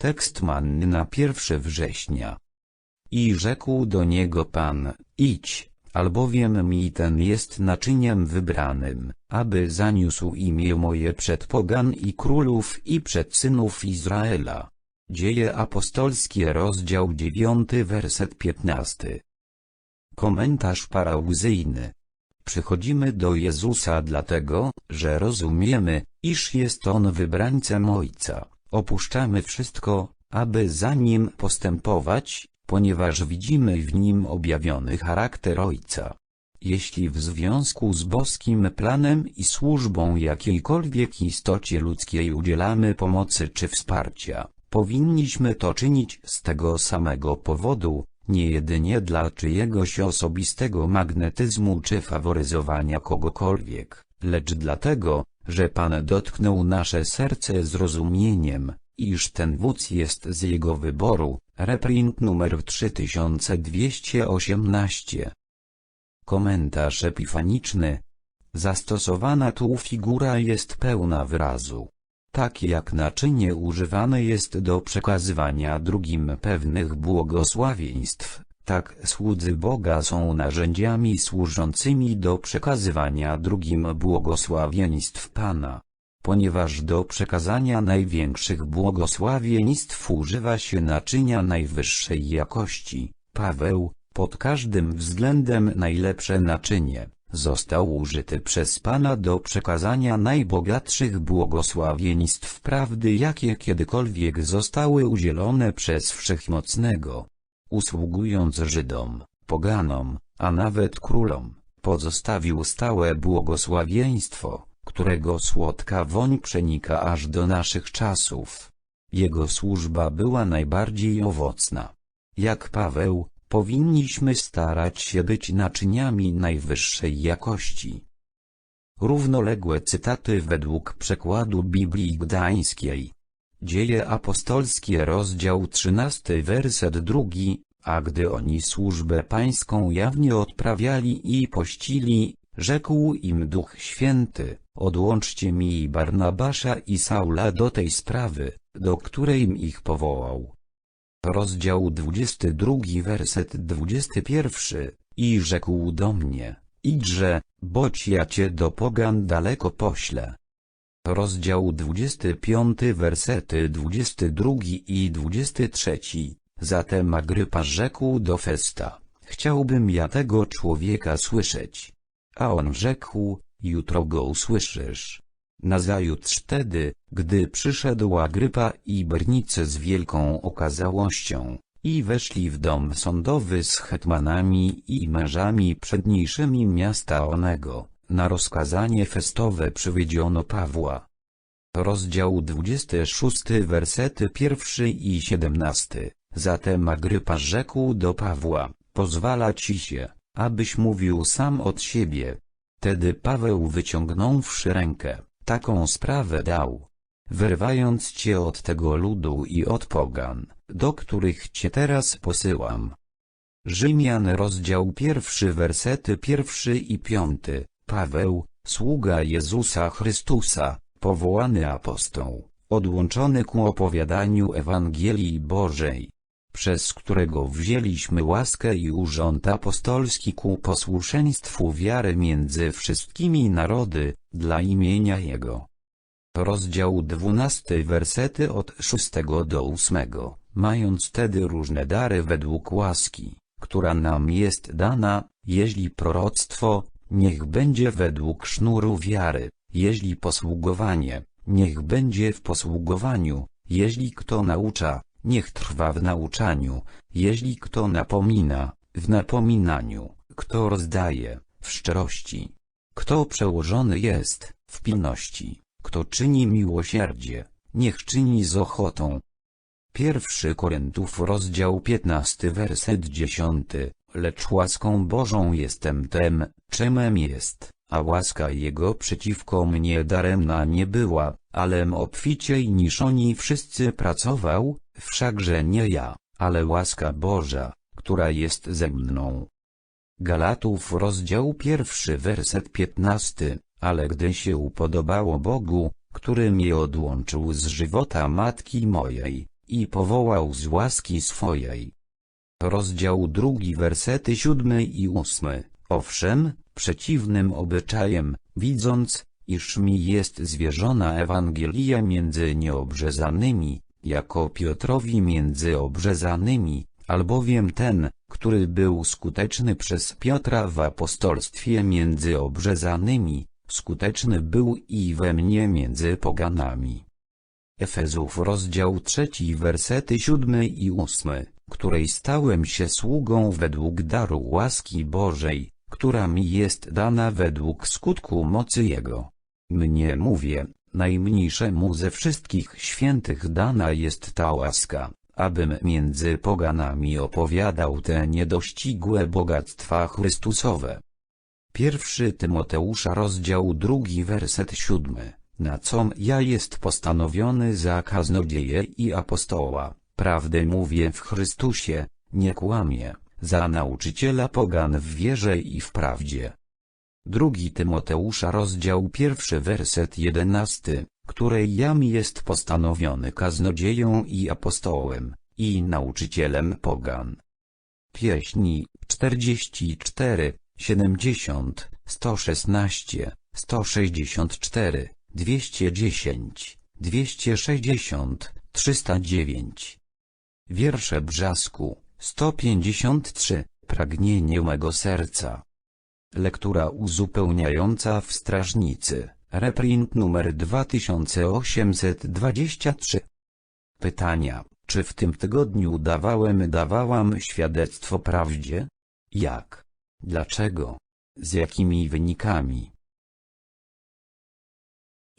Tekst manny na 1 września. I rzekł do niego Pan, idź, albowiem mi ten jest naczyniem wybranym, aby zaniósł imię moje przed pogan i królów i przed synów Izraela. Dzieje apostolskie rozdział 9 werset 15. Komentarz parauzyjny. Przychodzimy do Jezusa dlatego, że rozumiemy, iż jest On wybrańcem Ojca. Opuszczamy wszystko, aby za Nim postępować, ponieważ widzimy w Nim objawiony charakter Ojca. Jeśli w związku z boskim planem i służbą jakiejkolwiek istocie ludzkiej udzielamy pomocy czy wsparcia, powinniśmy to czynić z tego samego powodu, nie jedynie dla czyjegoś osobistego magnetyzmu czy faworyzowania kogokolwiek, lecz dlatego, że Pan dotknął nasze serce zrozumieniem, iż ten wódz jest z jego wyboru, reprint numer 3218. Komentarz epifaniczny. Zastosowana tu figura jest pełna wyrazu. Tak jak naczynie używane jest do przekazywania drugim pewnych błogosławieństw, tak słudzy Boga są narzędziami służącymi do przekazywania drugim błogosławieństw Pana. Ponieważ do przekazania największych błogosławieństw używa się naczynia najwyższej jakości, Paweł, pod każdym względem najlepsze naczynie, został użyty przez Pana do przekazania najbogatszych błogosławieństw prawdy jakie kiedykolwiek zostały udzielone przez Wszechmocnego. Usługując Żydom, poganom, a nawet królom, pozostawił stałe błogosławieństwo, którego słodka woń przenika aż do naszych czasów. Jego służba była najbardziej owocna. Jak Paweł, powinniśmy starać się być naczyniami najwyższej jakości. Równoległe cytaty według przekładu Biblii Gdańskiej. Dzieje apostolskie rozdział 13 werset drugi, a gdy oni służbę pańską jawnie odprawiali i pościli, rzekł im Duch Święty, odłączcie mi Barnabasza i Saula do tej sprawy, do której ich powołał. Rozdział 22 werset 21, i rzekł do mnie, idźże, boć ja cię do pogan daleko poślę. Rozdział 25 wersety 22 i 23, zatem Agrypa rzekł do Festa, chciałbym ja tego człowieka słyszeć. A on rzekł, jutro go usłyszysz. Nazajutrz wtedy, gdy przyszedł Agrypa i Bernice z wielką okazałością, i weszli w dom sądowy z hetmanami i mężami przedniejszymi miasta onego, na rozkazanie festowe przywiedziono Pawła. Rozdział 26 wersety pierwszy i 17 Zatem Agrypa rzekł do Pawła, pozwala ci się, abyś mówił sam od siebie. Tedy Paweł wyciągnąwszy rękę, taką sprawę dał. Wyrywając cię od tego ludu i od pogan, do których cię teraz posyłam. Rzymian rozdział pierwszy wersety pierwszy i piąty, Paweł, sługa Jezusa Chrystusa, powołany apostoł, odłączony ku opowiadaniu Ewangelii Bożej, przez którego wzięliśmy łaskę i urząd apostolski ku posłuszeństwu wiary między wszystkimi narody, dla imienia Jego. Rozdział 12 wersety od 6 do 8, mając tedy różne dary według łaski, która nam jest dana, jeśli proroctwo, niech będzie według sznuru wiary, jeśli posługowanie, niech będzie w posługowaniu, jeśli kto naucza, niech trwa w nauczaniu, jeśli kto napomina, w napominaniu, kto rozdaje, w szczerości. Kto przełożony jest, w pilności, kto czyni miłosierdzie, niech czyni z ochotą. Pierwszy Koryntów rozdział 15 werset 10, lecz łaską Bożą jestem tem, czemem jest, a łaska Jego przeciwko mnie daremna nie była, alem obficiej niż oni wszyscy pracował, wszakże nie ja, ale łaska Boża, która jest ze mną. Galatów rozdział pierwszy werset piętnasty, ale gdy się upodobało Bogu, który mnie odłączył z żywota matki mojej, i powołał z łaski swojej. Rozdział drugi wersety siódmy i ósmy. Owszem, przeciwnym obyczajem, widząc, iż mi jest zwierzona Ewangelia między nieobrzezanymi, jako Piotrowi między obrzezanymi, albowiem ten, który był skuteczny przez Piotra w apostolstwie między obrzezanymi, skuteczny był i we mnie między poganami. Efezów rozdział trzeci wersety siódmy i ósmy, której stałem się sługą według daru łaski Bożej, która mi jest dana według skutku mocy Jego. Mnie mówię, najmniejszemu ze wszystkich świętych dana jest ta łaska, abym między poganami opowiadał te niedościgłe bogactwa Chrystusowe. Pierwszy Tymoteusza rozdział drugi werset siódmy, na com ja jest postanowiony za kaznodzieję i apostoła, prawdę mówię w Chrystusie, nie kłamie, za nauczyciela pogan w wierze i w prawdzie. Drugi Tymoteusza rozdział pierwszy werset jedenasty, której jam jest postanowiony kaznodzieją i apostołem, i nauczycielem pogan. Pieśni 44, 70, 116, 164, 210, 260, 309. Wiersze Brzasku 153, Pragnienie mego serca. Lektura uzupełniająca w Strażnicy, reprint numer 2823. Pytania, czy w tym tygodniu dawałem dawałam świadectwo prawdzie? Jak? Dlaczego? Z jakimi wynikami?